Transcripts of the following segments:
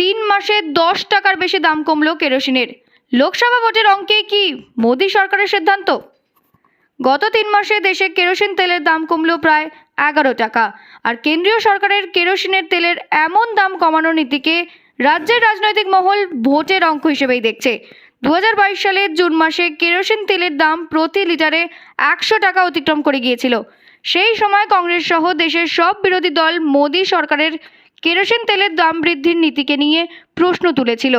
তিন মাসে দশ টাকার বেশি দাম কমলো কেরোসিনের। লোকসভা ভোটের অঙ্কে কি মোদী সরকারের সিদ্ধান্ত? গত তিন মাসে দেশে কেরোসিন তেলের দাম কমলো প্রায় এগারো টাকা আর কেন্দ্রীয় সরকারের কেরোসিনের তেলের এমন দাম কমানোর নীতিকে রাজ্যের রাজনৈতিক মহল ভোটের অঙ্ক হিসেবেই দেখছে। দু হাজার বাইশ সালের জুন মাসে কেরোসিন তেলের দাম প্রতি লিটারে একশো টাকা অতিক্রম করে গিয়েছিল। সেই সময় কংগ্রেস সহ দেশের সব বিরোধী দল মোদী সরকারের কেরোসিন তেলের দাম বৃদ্ধির নীতিকে নিয়ে প্রশ্ন তুলেছিল।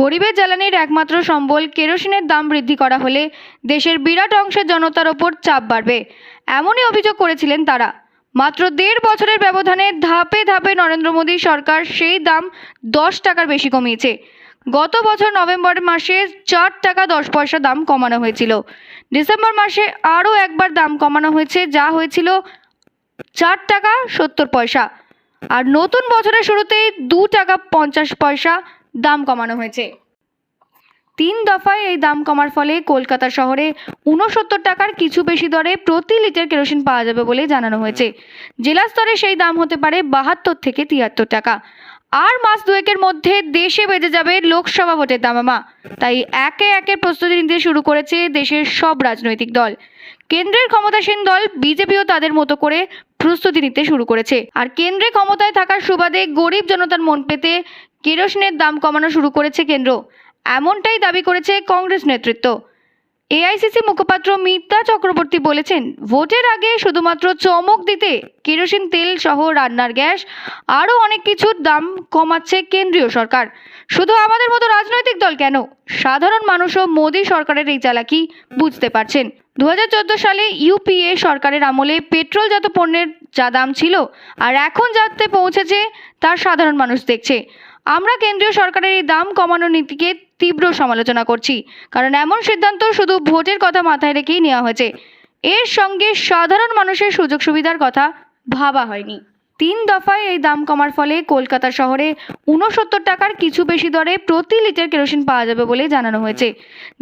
গরিবের জ্বালানির একমাত্র সম্বল কেরোসিনের দাম বৃদ্ধি করা হলে দেশের বিরাট অংশের জনতার ওপর চাপ বাড়বে। এমনই অভিযোগ করেছিলেন তারা। মাত্র দেড় বছরের ব্যবধানে ধাপে ধাপে নরেন্দ্র মোদী সরকার সেই দাম দশ টাকার বেশি কমিয়েছে। গত বছর নভেম্বর মাসে চার টাকা দশ পয়সা দাম কমানো হয়েছিল। ডিসেম্বর মাসে আরও একবার দাম কমানো হয়েছে, যা হয়েছিল চার টাকা সত্তর পয়সা। আর নতুন বছরের শুরুতেই দু টাকা পঞ্চাশ পয়সা দাম কমানো হয়েছে। তিন দফায় এই দাম কমার ফলে কলকাতা শহরে ঊনসত্তর টাকার কিছু বেশি দরে প্রতি লিটার কেরোসিন পাওয়া যাবে বলে জানানো হয়েছে। জেলা স্তরে সেই দাম হতে পারে বাহাত্তর থেকে তিয়াত্তর টাকা। আর মাস দুয়েকের মধ্যে দেশে বেজে যাবে লোকসভা ভোটের দামামা। তাই একে একে প্রস্তুতি নিতে শুরু করেছে দেশের সব রাজনৈতিক দল। কেন্দ্রের ক্ষমতাসীন দল, বিজেপিও তাদের মতো করে প্রস্তুতি নিতে শুরু করেছে। আর কেন্দ্রে ক্ষমতায় থাকার সুবাদে গরিব জনতার মন পেতে কেরোসিনের দাম কমানো শুরু করেছে কেন্দ্র। এমনটাই দাবি করেছে কংগ্রেস নেতৃত্ব। এআইসিসি মুখপাত্র মিতা চক্রবর্তী বলেছেন, ভোটের আগে শুধুমাত্র চমক দিতে কেরোসিন, তেল সহ রান্নার গ্যাস আরও অনেক কিছুর দাম কমাচ্ছে কেন্দ্রীয় সরকার। শুধু আমাদের মতো রাজনৈতিক দল কেন? সাধারণ মানুষও মোদী সরকারের এই চালাকি বুঝতে পারছেন। দু হাজার চোদ্দ সালে ইউপিএ সরকারের আমলে পেট্রোলজাত পণ্যের যা দাম ছিল আর এখন যাতে পৌঁছেছে, তার সাধারণ মানুষ দেখছে। আমরা কেন্দ্রীয় সরকারের এই দাম কমানোর নীতিকে তীব্র সমালোচনা করছি, কারণ এমন সিদ্ধান্ত শুধু ভোটের কথা মাথায় রেখেই নেওয়া হয়েছে। এর সঙ্গে সাধারণ মানুষের সুযোগ সুবিধার কথা ভাবা হয়নি। তিন দফায় এই দাম কমার ফলে কলকাতা শহরে ঊনসত্তর টাকার কিছু বেশি দরে প্রতি লিটার কেরোসিন পাওয়া যাবে বলে জানানো হয়েছে।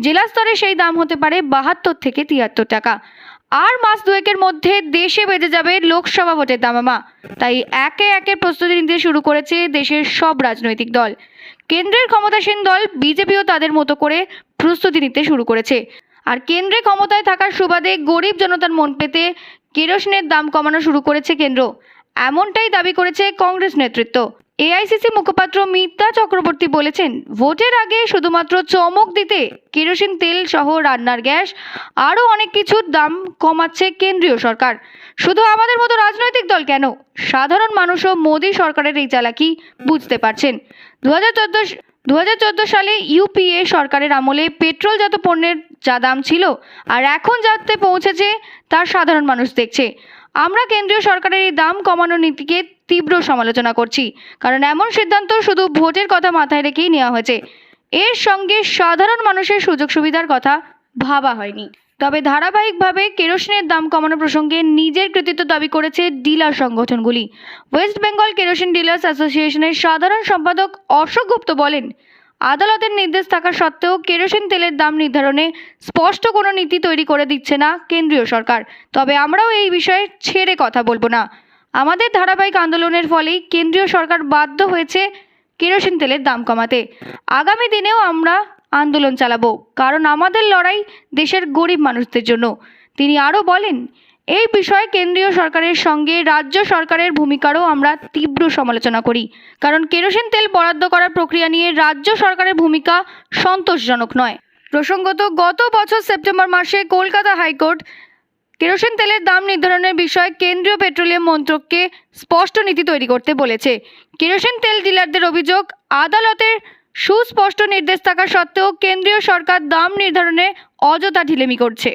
জেলা স্তরে সেই দাম হতে পারে বাহাত্তর থেকে তিয়াত্তর টাকা। আর মাস দুয়েকের মধ্যে দেশে বেজে যাবে লোকসভা ভোটের দামামা। তাই একে একে প্রস্তুতি নিতে শুরু করেছে দেশের সব রাজনৈতিক দল। কেন্দ্রের ক্ষমতাসীন দল বিজেপিও তাদের মতো করে প্রস্তুতি নিতে শুরু করেছে। আর কেন্দ্রে ক্ষমতায় থাকার সুবাদে গরিব জনতার মন পেতে কেরোসিনের দাম কমানো শুরু করেছে কেন্দ্র। এমনটাই দাবি করেছে কংগ্রেস নেতৃত্ব। এআইসিসি মুখপাত্র মিতা চক্রবর্তী বলেছেন, ভোটের আগে শুধুমাত্র চমক দিতে কেরোসিন তেল সহ রান্নার গ্যাস আরও অনেক কিছুর দাম কমাচ্ছে কেন্দ্রীয় সরকার। শুধু আমাদের মতো রাজনৈতিক দল কেন? সাধারণ মানুষও মোদী সরকারের এই চালাকি বুঝতে পারছেন। দু হাজার চোদ্দ সালে ইউপিএ সরকারের আমলে পেট্রোলজাত পণ্যের যা দাম ছিল, আর এখন যাতে পৌঁছেছে তার সাধারণ মানুষ দেখছে। আমরা কেন্দ্রীয় সরকারের এই দাম কমানোর নীতিকে তীব্র সমালোচনা করছি, কারণ এমন সিদ্ধান্ত শুধু ভোটের কথা মাথায় রেখেই নেওয়া হয়েছে। এর সঙ্গে সাধারণ মানুষের সুযোগ সুবিধার কথা ভাবা হয়নি। তবে ধারাবাহিকভাবে কেরোসিনের দাম কমানো প্রসঙ্গে নিজের কৃতিত্ব দাবি করেছে ডিলার সংগঠনগুলি। ওয়েস্ট বেঙ্গল কেরোসিন ডিলার্স অ্যাসোসিয়েশনের সাধারণ সম্পাদক অশোক গুপ্ত বলেন আদালতের নির্দেশ থাকা সত্ত্বেও কেরোসিন তেলের দাম নির্ধারণে স্পষ্ট কোনো নীতি তৈরি করে দিচ্ছে না কেন্দ্রীয় সরকার। তবে আমরাও এই বিষয়ে ছেড়ে কথা বলব না। আমাদের ধারাবাহিক আন্দোলনের ফলেই কেন্দ্রীয় সরকার বাধ্য হয়েছে কেরোসিন তেলের দাম কমাতে। আগামী দিনেও আমরা আন্দোলন চালাবো, কারণ আমাদের লড়াই দেশের গরিব মানুষদের জন্য। তিনি আরও বলেন এই বিষয়ে কেন্দ্রীয় সরকারের সঙ্গে রাজ্য সরকারের ভূমিকারও আমরা তীব্র সমালোচনা করি। কারণ কেরোসিন তেল বরাদ্দ করার প্রক্রিয়া নিয়ে রাজ্য সরকারের ভূমিকা সন্তোষজনক নয়। প্রসঙ্গত, গত বছর সেপ্টেম্বর মাসে কলকাতা হাইকোর্ট কেরোসিন তেলের দাম নির্ধারণের বিষয়ে কেন্দ্রীয় পেট্রোলিয়াম মন্ত্রককে স্পষ্ট নীতি তৈরি করতে বলেছে। কেরোসিন তেল ডিলারদের অভিযোগ, আদালতের সুস্পষ্ট নির্দেশ থাকা সত্ত্বেও কেন্দ্রীয় সরকার দাম নির্ধারণে অযথা ঢিলেমি করছে।